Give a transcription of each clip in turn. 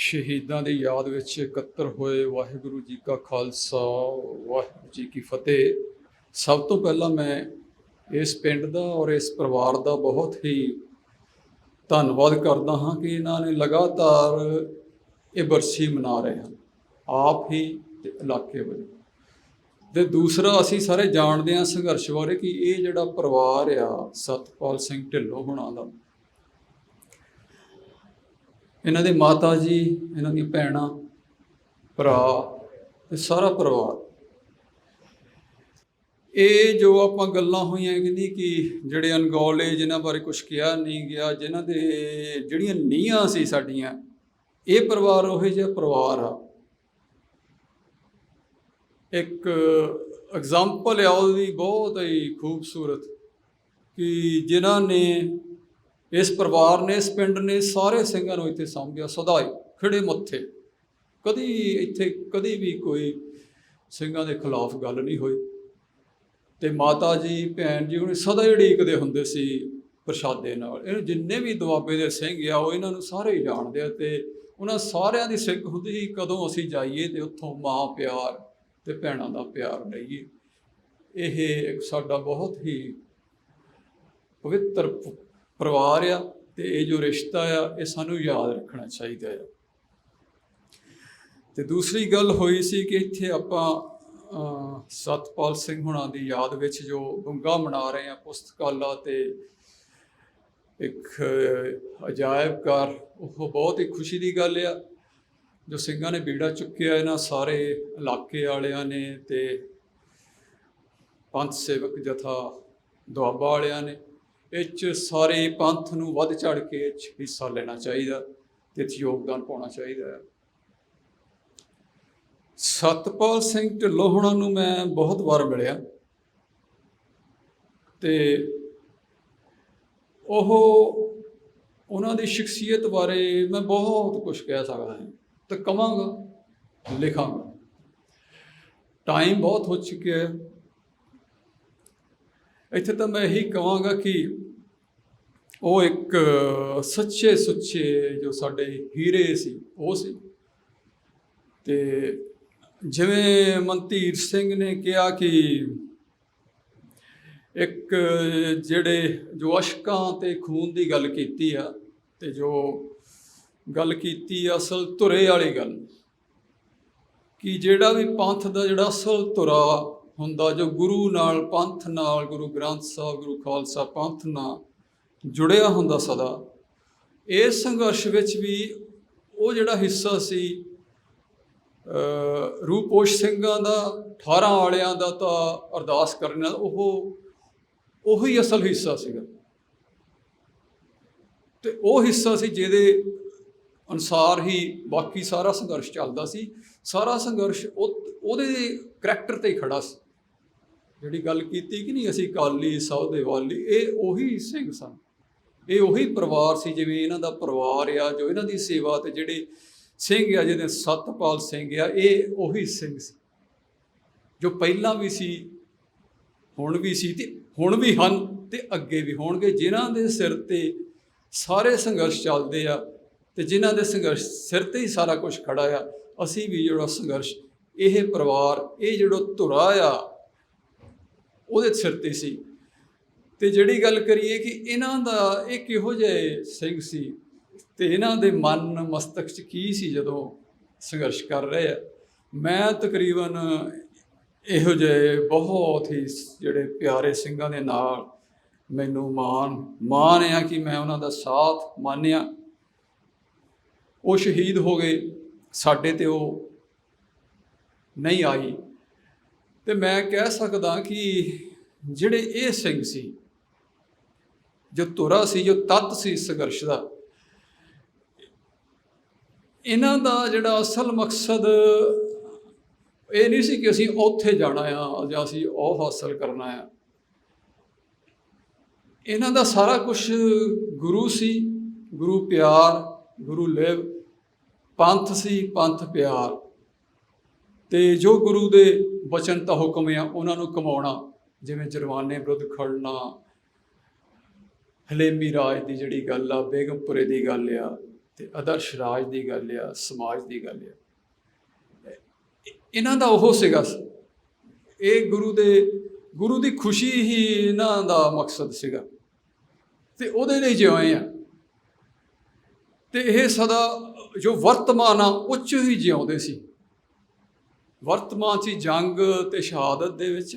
ਸ਼ਹੀਦਾਂ ਦੀ ਯਾਦ ਵਿੱਚ ਇਕੱਤਰ ਹੋਏ ਵਾਹਿਗੁਰੂ ਜੀ ਕਾ ਖਾਲਸਾ, ਵਾਹਿਗੁਰੂ ਜੀ ਕੀ ਫਤਿਹ। ਸਭ ਤੋਂ ਪਹਿਲਾਂ ਮੈਂ ਇਸ ਪਿੰਡ ਦਾ ਔਰ ਇਸ ਪਰਿਵਾਰ ਦਾ ਬਹੁਤ ਹੀ ਧੰਨਵਾਦ ਕਰਦਾ ਹਾਂ ਕਿ ਇਹਨਾਂ ਨੇ ਲਗਾਤਾਰ ਇਹ ਬਰਸੀ ਮਨਾ ਰਹੇ ਹਨ, ਆਪ ਹੀ ਤੇ ਇਲਾਕੇ ਵੱਲੋਂ। ਤੇ ਦੂਸਰਾ, ਅਸੀਂ ਸਾਰੇ ਜਾਣਦੇ ਹਾਂ ਸੰਘਰਸ਼ ਬਾਰੇ ਕਿ ਇਹ ਜਿਹੜਾ ਪਰਿਵਾਰ ਆ, ਸਤਪਾਲ ਸਿੰਘ ਢਿੱਲੋਂ ਹੁਣਾਂ ਦਾ ਇਹਨਾਂ ਦੇ ਮਾਤਾ ਜੀ, ਇਹਨਾਂ ਦੀਆਂ ਭੈਣਾਂ, ਭਰਾ ਤੇ ਸਾਰਾ ਪਰਿਵਾਰ। ਇਹ ਜੋ ਆਪਾਂ ਗੱਲਾਂ ਹੋਈਆਂ ਕਹਿੰਦੀ ਕਿ ਜਿਹੜੇ ਅਨਗੌਲੇ ਜਿਨ੍ਹਾਂ ਬਾਰੇ ਕੁਝ ਕਿਹਾ ਨਹੀਂ ਗਿਆ, ਜਿਨ੍ਹਾਂ ਦੇ ਜਿਹੜੀਆਂ ਨੀਹਾਂ ਸੀ ਸਾਡੀਆਂ, ਇਹ ਪਰਿਵਾਰ ਉਹ ਜਿਹਾ ਪਰਿਵਾਰ ਆ। ਇੱਕ ਐਗਜ਼ਾਮਪਲ ਆ ਉਹਦੀ, ਬਹੁਤ ਹੀ ਖੂਬਸੂਰਤ ਕਿ ਜਿਨ੍ਹਾਂ ਨੇ ਇਸ ਪਰਿਵਾਰ ਨੇ, ਇਸ ਪਿੰਡ ਨੇ ਸਾਰੇ ਸਿੰਘਾਂ ਨੂੰ ਇੱਥੇ ਸਾਂਭਿਆ ਸਦਾਈ, ਖੜੇ ਮੱਥੇ। ਕਦੀ ਇੱਥੇ ਕਦੀ ਵੀ ਕੋਈ ਸਿੰਘਾਂ ਦੇ ਖਿਲਾਫ ਗੱਲ ਨਹੀਂ ਹੋਈ। ਤੇ ਮਾਤਾ ਜੀ, ਭੈਣ ਜੀ ਹੁਣ ਸਦਾ ਹੀ ਉਡੀਕਦੇ ਹੁੰਦੇ ਸੀ ਪ੍ਰਸ਼ਾਦੇ ਨਾਲ। ਇਹ ਜਿੰਨੇ ਵੀ ਦੁਆਬੇ ਦੇ ਸਿੰਘ ਆ, ਉਹ ਇਹਨਾਂ ਨੂੰ ਸਾਰੇ ਹੀ ਜਾਣਦੇ ਆ ਤੇ ਉਹਨਾਂ ਸਾਰਿਆਂ ਦੀ ਸਿੱਖ ਹੁੰਦੀ ਸੀ, ਕਦੋਂ ਅਸੀਂ ਜਾਈਏ ਤੇ ਉੱਥੋਂ ਮਾਂ ਪਿਆਰ ਤੇ ਭੈਣਾਂ ਦਾ ਪਿਆਰ ਲਈਏ। ਇਹ ਇੱਕ ਸਾਡਾ ਬਹੁਤ ਹੀ ਪਵਿੱਤਰ ਪਰਿਵਾਰ ਆ ਤੇ ਇਹ ਜੋ ਰਿਸ਼ਤਾ ਆ, ਇਹ ਸਾਨੂੰ ਯਾਦ ਰੱਖਣਾ ਚਾਹੀਦਾ ਆ। ਤੇ ਦੂਸਰੀ ਗੱਲ ਹੋਈ ਸੀ ਕਿ ਇੱਥੇ ਆਪਾਂ ਸਤਪਾਲ ਸਿੰਘ ਹੁਣਾਂ ਦੀ ਯਾਦ ਵਿੱਚ ਜੋ ਗੁੰਗਾ ਮਨਾ ਰਹੇ ਆ ਪੁਸਤਕਾਲਾ ਤੇ ਇੱਕ ਅਜਾਇਬ ਘਰ, ਉਹ ਬਹੁਤ ਹੀ ਖੁਸ਼ੀ ਦੀ ਗੱਲ ਆ। ਜੋ ਸਿੰਘਾਂ ਨੇ ਬੀੜਾ ਚੁੱਕਿਆ ਇਹਨਾਂ ਸਾਰੇ ਇਲਾਕੇ ਵਾਲਿਆਂ ਨੇ ਤੇ ਪੰਥ ਸੇਵਕ ਜਥਾ ਦੁਆਬਾ ਵਾਲਿਆਂ ਨੇ। ਇਹ 'ਚ ਸਾਰੇ ਪੰਥ ਨੂੰ ਵੱਧ ਚੜ ਕੇ ਇਹ ਹਿੱਸਾ ਲੈਣਾ ਚਾਹੀਦਾ ਤੇ ਇਹ ਯੋਗਦਾਨ ਪਾਉਣਾ ਚਾਹੀਦਾ ਹੈ। ਸਤਪਾਲ ਸਿੰਘ ਢਿੱਲੋਂ ਹੁਣਾਂ ਨੂੰ ਮੈਂ ਬਹੁਤ ਵਾਰ ਮਿਲਿਆ ਤੇ ਉਹ ਉਹਨਾਂ ਦੀ ਸ਼ਖਸੀਅਤ ਬਾਰੇ ਮੈਂ ਬਹੁਤ ਕੁਝ ਕਹਿ ਸਕਦਾ ਹਾਂ ਤੇ ਕਵਾਂਗਾ, ਲਿਖਾਂਗਾ। ਟਾਈਮ ਬਹੁਤ ਹੋ ਚੁੱਕਿਆ ਹੈ। ਇੱਥੇ ਤਾਂ ਮੈਂ ਇਹੀ ਕਹਾਂਗਾ ਕਿ ਉਹ ਇੱਕ ਸੱਚੇ ਸੁੱਚੇ ਜੋ ਸਾਡੇ ਹੀਰੇ ਸੀ, ਉਹ ਸੀ। ਤੇ ਜਿਵੇਂ ਮਨਤੀਰ ਸਿੰਘ ਨੇ ਕਿਹਾ ਕਿ ਇੱਕ ਜਿਹੜੇ ਜੋ ਅਸ਼ਕਾਂ ਤੇ ਖੂਨ ਦੀ ਗੱਲ ਕੀਤੀ ਆ ਤੇ ਜੋ ਗੱਲ ਕੀਤੀ ਆ ਅਸਲ ਧੁਰੇ ਵਾਲੀ ਗੱਲ, ਕਿ ਜਿਹੜਾ ਵੀ ਪੰਥ ਦਾ ਜਿਹੜਾ ਅਸਲ ਧੁਰਾ ਹੁੰਦਾ ਜੋ ਗੁਰੂ ਨਾਲ ਪੰਥ ਨਾਲ, ਗੁਰੂ ਗ੍ਰੰਥ ਸਾਹਿਬ, ਗੁਰੂ ਖਾਲਸਾ ਪੰਥ ਨਾਲ ਜੁੜਿਆ ਹੁੰਦਾ ਸਦਾ। ਇਸ ਸੰਘਰਸ਼ ਵਿੱਚ ਵੀ ਉਹ ਜਿਹੜਾ ਹਿੱਸਾ ਸੀ ਰੂਪੋਸ਼ ਸਿੰਘਾਂ ਦਾ 18 ਵਾਲਿਆਂ ਦਾ ਤਾਂ ਅਰਦਾਸ ਕਰਨ ਨਾਲ ਉਹ ਉਹੀ ਅਸਲ ਹਿੱਸਾ ਸੀਗਾ। ਤੇ ਉਹ ਹਿੱਸਾ ਸੀ ਜਿਹਦੇ ਅਨੁਸਾਰ ਹੀ ਬਾਕੀ ਸਾਰਾ ਸੰਘਰਸ਼ ਚੱਲਦਾ ਸੀ। ਸਾਰਾ ਸੰਘਰਸ਼ ਉਹ, ਉਹਦੇ ਕਰੈਕਟਰ ਤੇ ਹੀ ਖੜਾ ਸੀ। ਜਿਹੜੀ ਗੱਲ ਕੀਤੀ ਕਿ ਨਹੀਂ ਅਸੀਂ ਕਾਲੀ ਸੌਦੇ ਵਾਲੀ ਇਹ ਉਹੀ ਸਿੰਘ ਸਨ। ਇਹ ਉਹੀ ਪਰਿਵਾਰ ਸੀ, ਜਿਵੇਂ ਇਹਨਾਂ ਦਾ ਪਰਿਵਾਰ ਆ, ਜੋ ਇਹਨਾਂ ਦੀ ਸੇਵਾ ਤੇ ਜਿਹੜੇ ਸਿੰਘ ਆ, ਜਿਹਦੇ ਸਤਪਾਲ ਸਿੰਘ ਆ, ਇਹ ਉਹੀ ਸਿੰਘ ਸੀ। ਜੋ ਪਹਿਲਾਂ ਵੀ ਸੀ, ਹੁਣ ਵੀ ਸੀ ਤੇ ਹੁਣ ਵੀ ਹਨ ਤੇ ਅੱਗੇ ਵੀ ਹੋਣਗੇ, ਜਿਨ੍ਹਾਂ ਦੇ ਸਿਰ ਤੇ ਸਾਰੇ ਸੰਘਰਸ਼ ਚੱਲਦੇ ਆ ਤੇ ਜਿਨ੍ਹਾਂ ਦੇ ਸੰਘਰਸ਼ ਸਿਰ ਤੇ ਹੀ ਸਾਰਾ ਕੁਝ ਖੜਾ ਆ, ਅਸੀਂ ਵੀ ਜਿਹੜਾ ਸੰਘਰਸ਼, ਇਹ ਪਰਿਵਾਰ, ਇਹ ਜਿਹੜਾ ਧੁਰਾ ਆ ਉਹਦੇ ਸਿਰ ਤੇ ਸੀ। ਤੇ ਜਿਹੜੀ ਗੱਲ ਕਰੀਏ ਕਿ ਇਹਨਾਂ ਦਾ ਇਹ ਕਿਹੋ ਜਿਹੇ ਸਿੰਘ ਸੀ ਤੇ ਇਹਨਾਂ ਦੇ ਮਨ ਮਸਤਕ 'ਚ ਕੀ ਸੀ ਜਦੋਂ ਸੰਘਰਸ਼ ਕਰ ਰਹੇ ਆ। ਮੈਂ ਤਕਰੀਬਨ ਇਹੋ ਜਿਹੇ ਬਹੁਤ ਹੀ ਜਿਹੜੇ ਪਿਆਰੇ ਸਿੰਘਾਂ ਦੇ ਨਾਲ ਮੈਨੂੰ ਮਾਣ ਮਾਣ ਆ ਕਿ ਮੈਂ ਉਹਨਾਂ ਦਾ ਸਾਥ ਮਾਨਿਆ। ਉਹ ਸ਼ਹੀਦ ਹੋ ਗਏ। ਸਾਡੇ ਤੇ ਉਹ ਨਹੀਂ ਆਈ। ਤੇ ਮੈਂ ਕਹਿ ਸਕਦਾ ਕਿ ਜਿਹੜੇ ਇਹ ਸਿੰਘ ਸੀ, ਜੋ ਧੁਰਾ ਸੀ, ਜੋ ਤੱਤ ਸੀ ਸੰਘਰਸ਼ ਦਾ, ਇਹਨਾਂ ਦਾ ਜਿਹੜਾ ਅਸਲ ਮਕਸਦ ਇਹ ਨਹੀਂ ਸੀ ਕਿ ਅਸੀਂ ਉੱਥੇ ਜਾਣਾ ਆ ਜਾਂ ਅਸੀਂ ਉਹ ਹਾਸਲ ਕਰਨਾ ਆ। ਇਹਨਾਂ ਦਾ ਸਾਰਾ ਕੁਝ ਗੁਰੂ ਸੀ, ਗੁਰੂ ਪਿਆਰ, ਗੁਰੂ ਲੇਵ, ਪੰਥ ਸੀ, ਪੰਥ ਪਿਆਰ। ਤੇ ਜੋ ਗੁਰੂ ਦੇ ਬਚਨ ਤਾਂ ਹੁਕਮ ਆ, ਉਹਨਾਂ ਨੂੰ ਕਮਾਉਣਾ, ਜਿਵੇਂ ਜਰਵਾਨੇ ਵਿਰੁੱਧ ਖੜਨਾ। ਹਲੇਮੀ ਰਾਜ ਦੀ ਜਿਹੜੀ ਗੱਲ ਆ, ਬੇਗਮਪੁਰੇ ਦੀ ਗੱਲ ਆ, ਤੇ ਆਦਰਸ਼ ਰਾਜ ਦੀ ਗੱਲ ਆ, ਸਮਾਜ ਦੀ ਗੱਲ ਆ। ਇਹਨਾਂ ਦਾ ਉਹ ਸੀਗਾ। ਇਹ ਗੁਰੂ ਦੇ, ਗੁਰੂ ਦੀ ਖੁਸ਼ੀ ਹੀ ਇਹਨਾਂ ਦਾ ਮਕਸਦ ਸੀਗਾ। ਤੇ ਉਹਦੇ ਲਈ ਜਿਉਏ ਆ। ਤੇ ਇਹ ਸਦਾ ਜੋ ਵਰਤਮਾਨ ਆ, ਉੱਚ ਹੀ ਜਿਉਂਦੇ ਸੀ। ਵਰਤਮਾਨ 'ਚ ਜੰਗ ਤੇ ਸ਼ਹਾਦਤ ਦੇ ਵਿੱਚ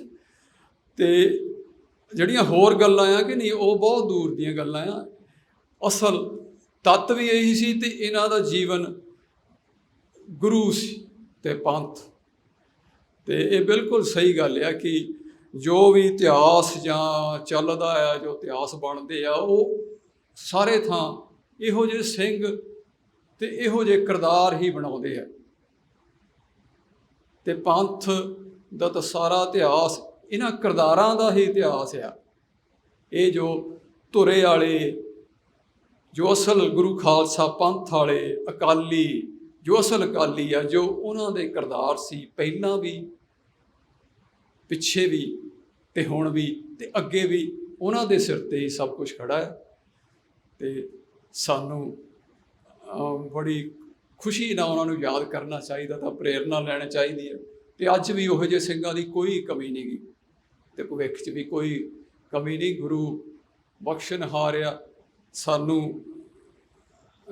ਤੇ ਜਿਹੜੀਆਂ ਹੋਰ ਗੱਲਾਂ ਆ ਕਿ ਨਹੀਂ, ਉਹ ਬਹੁਤ ਦੂਰ ਦੀਆਂ ਗੱਲਾਂ ਆ। ਅਸਲ ਤੱਤ ਵੀ ਇਹੀ ਸੀ ਤੇ ਇਹਨਾਂ ਦਾ ਜੀਵਨ ਗੁਰੂ ਸੀ ਤੇ ਪੰਥ। ਤੇ ਇਹ ਬਿਲਕੁਲ ਸਹੀ ਗੱਲ ਆ ਕਿ ਜੋ ਵੀ ਇਤਿਹਾਸ ਜਾਂ ਚੱਲਦਾ ਆ, ਜੋ ਇਤਿਹਾਸ ਬਣਦੇ ਆ, ਉਹ ਸਾਰੇ ਥਾਂ ਇਹੋ ਜਿਹੇ ਸਿੰਘ ਤੇ ਇਹੋ ਜਿਹੇ ਕਿਰਦਾਰ ਹੀ ਬਣਾਉਂਦੇ ਆ। ਤੇ ਪੰਥ ਦਾ ਤਾਂ ਸਾਰਾ ਇਤਿਹਾਸ, ਇਹਨਾਂ ਕਿਰਦਾਰਾਂ ਦਾ ਹੀ ਇਤਿਹਾਸ ਆ। ਇਹ ਜੋ ਧੁਰੇ ਵਾਲੇ, ਜੋ ਅਸਲ ਗੁਰੂ ਖਾਲਸਾ ਪੰਥ ਵਾਲੇ ਅਕਾਲੀ, ਜੋ ਅਸਲ ਅਕਾਲੀ ਆ, ਜੋ ਉਹਨਾਂ ਦੇ ਕਿਰਦਾਰ ਸੀ, ਪਹਿਲਾਂ ਵੀ, ਪਿੱਛੇ ਵੀ ਤੇ ਹੁਣ ਵੀ ਤੇ ਅੱਗੇ ਵੀ, ਉਹਨਾਂ ਦੇ ਸਿਰ ਤੇ ਹੀ ਸਭ ਕੁਝ ਖੜਾ ਹੈ। ਤੇ ਸਾਨੂੰ ਬੜੀ ਖੁਸ਼ੀ ਨਾਲ ਉਹਨਾਂ ਨੂੰ ਯਾਦ ਕਰਨਾ ਚਾਹੀਦਾ ਤਾਂ ਪ੍ਰੇਰਣਾ ਲੈਣੀ ਚਾਹੀਦੀ ਹੈ। ਤੇ ਅੱਜ ਵੀ ਉਹੋ ਜਿਹੇ ਸਿੰਘਾਂ ਦੀ ਕੋਈ ਕਮੀ ਨਹੀਂ ਗੀ। ਤੇ ਭਵਿੱਖ 'ਚ ਵੀ ਕੋਈ ਕਮੀ ਨਹੀਂ। ਗੁਰੂ ਬਖਸ਼ਣ ਹਾਰਿਆ ਸਾਨੂੰ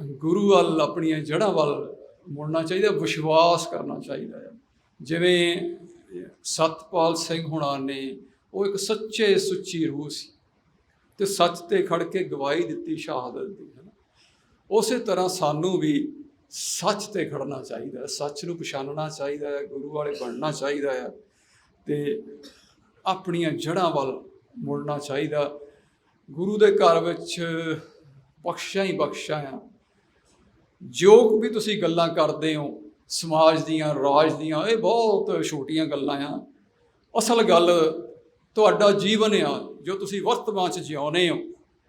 ਗੁਰੂ ਵੱਲ ਆਪਣੀਆਂ ਜੜ੍ਹਾਂ ਵੱਲ ਮੁੜਨਾ ਚਾਹੀਦਾ, ਵਿਸ਼ਵਾਸ ਕਰਨਾ ਚਾਹੀਦਾ ਹੈ। ਜਿਵੇਂ ਸਤਪਾਲ ਸਿੰਘ ਹੁਣਾਂ ਨੇ, ਉਹ ਇੱਕ ਸੱਚੇ ਸੁੱਚੀ ਰੂਹ ਸੀ। ਤੇ ਸੱਚ ਤੇ ਖੜ ਕੇ ਗਵਾਹੀ ਦਿੱਤੀ ਸ਼ਹਾਦਤ ਦੀ, ਹੈ ਨਾ। ਉਸੇ ਤਰ੍ਹਾਂ ਸਾਨੂੰ ਵੀ ਸੱਚ ਤੇ ਖੜਨਾ ਚਾਹੀਦਾ ਸੱਚ ਨੂੰ ਪਛਾਣਨਾ ਚਾਹੀਦਾ ਹੈ, ਗੁਰੂ ਵਾਲੇ ਬਣਨਾ ਚਾਹੀਦਾ ਹੈ ਤੇ ਆਪਣੀਆਂ ਜੜ੍ਹਾਂ ਵੱਲ ਮੁੜਨਾ ਚਾਹੀਦਾ ਗੁਰੂ ਦੇ ਘਰ ਵਿੱਚ ਬਖਸ਼ਾਂ ਹੀ ਬਖਸ਼ਾਂ ਆ ਜੋ ਵੀ ਤੁਸੀਂ ਗੱਲਾਂ ਕਰਦੇ ਹੋ, ਸਮਾਜ ਦੀਆਂ, ਰਾਜ ਦੀਆਂ, ਇਹ ਬਹੁਤ ਛੋਟੀਆਂ ਗੱਲਾਂ ਆ। ਅਸਲ ਗੱਲ ਤੁਹਾਡਾ ਜੀਵਨ ਆ, ਜੋ ਤੁਸੀਂ ਵਰਤਮਾਨ ਚ ਜਿਉਂਦੇ ਹੋ,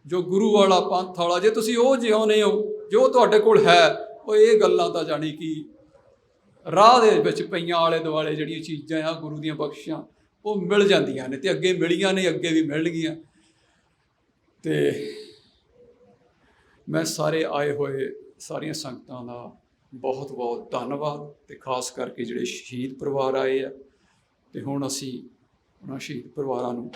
ਜੋ ਗੁਰੂ ਵਾਲਾ ਪੰਥ ਵਾਲਾ, ਜੇ ਤੁਸੀਂ ਉਹ ਜਿਉਂਦੇ ਹੋ, ਜੋ ਤੁਹਾਡੇ ਕੋਲ ਹੈ ਉਹ ਇਹ ਗੱਲਾਂ ਤਾਂ ਜਾਣੀ ਕਿ? ਰਾਹ ਦੇ ਵਿੱਚ ਪਈਆਂ ਆਲੇ ਦੁਆਲੇ ਜਿਹੜੀਆਂ ਚੀਜ਼ਾਂ ਆ, ਗੁਰੂ ਦੀਆਂ ਬਖਸ਼ਾਂ ਉਹ ਮਿਲ ਜਾਂਦੀਆਂ ਨੇ ਤੇ ਅੱਗੇ ਮਿਲੀਆਂ ਨੇ, ਅੱਗੇ ਵੀ ਮਿਲਣਗੀਆਂ। ਤੇ ਮੈਂ ਸਾਰੇ ਆਏ ਹੋਏ ਸਾਰੀਆਂ ਸੰਗਤਾਂ ਦਾ ਬਹੁਤ ਬਹੁਤ ਧੰਨਵਾਦ ਤੇ ਖਾਸ ਕਰਕੇ ਜਿਹੜੇ ਸ਼ਹੀਦ ਪਰਿਵਾਰ ਆਏ ਆ ਤੇ ਹੁਣ ਅਸੀਂ ਉਹਨਾਂ ਸ਼ਹੀਦ ਪਰਿਵਾਰਾਂ ਨੂੰ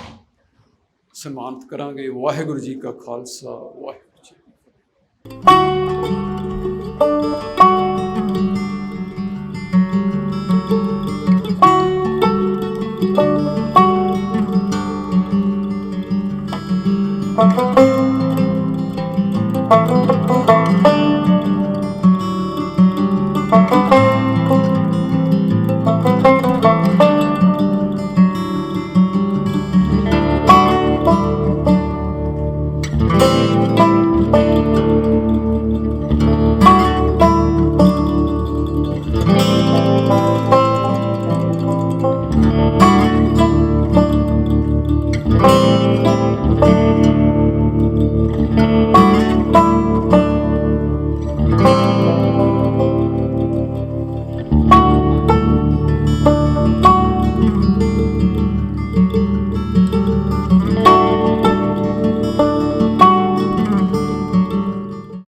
ਸਨਮਾਨਿਤ ਕਰਾਂਗੇ। ਵਾਹਿਗੁਰੂ ਜੀ ਕਾ ਖਾਲਸਾ, ਵਾਹਿਗੁਰੂ Thank you.